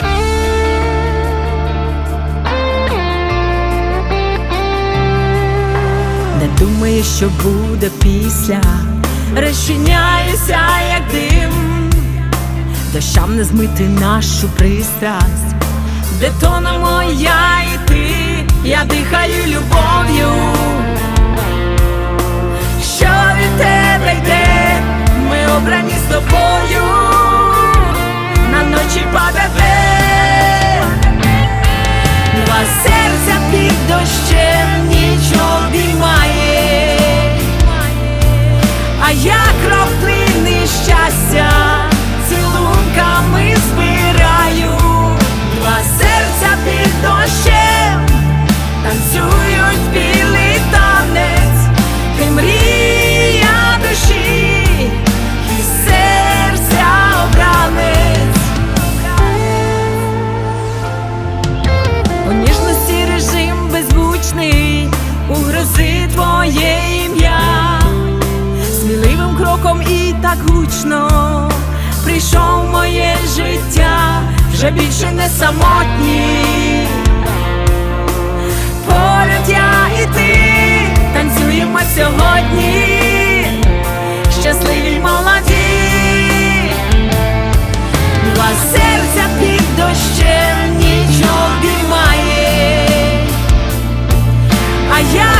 Не думаю, що буде після, розчиняюся, як дим, дощам не змити нашу пристрасть, де тонемо я і ти, я дихаю любов'ю, що від тебе йде, ми обрані я скоком і так гучно. Прийшов моє життя, вже більше не самотні, поряд я і ти танцюємо сьогодні, щасливі молоді, два серця під дощем нічого обіймає, а я.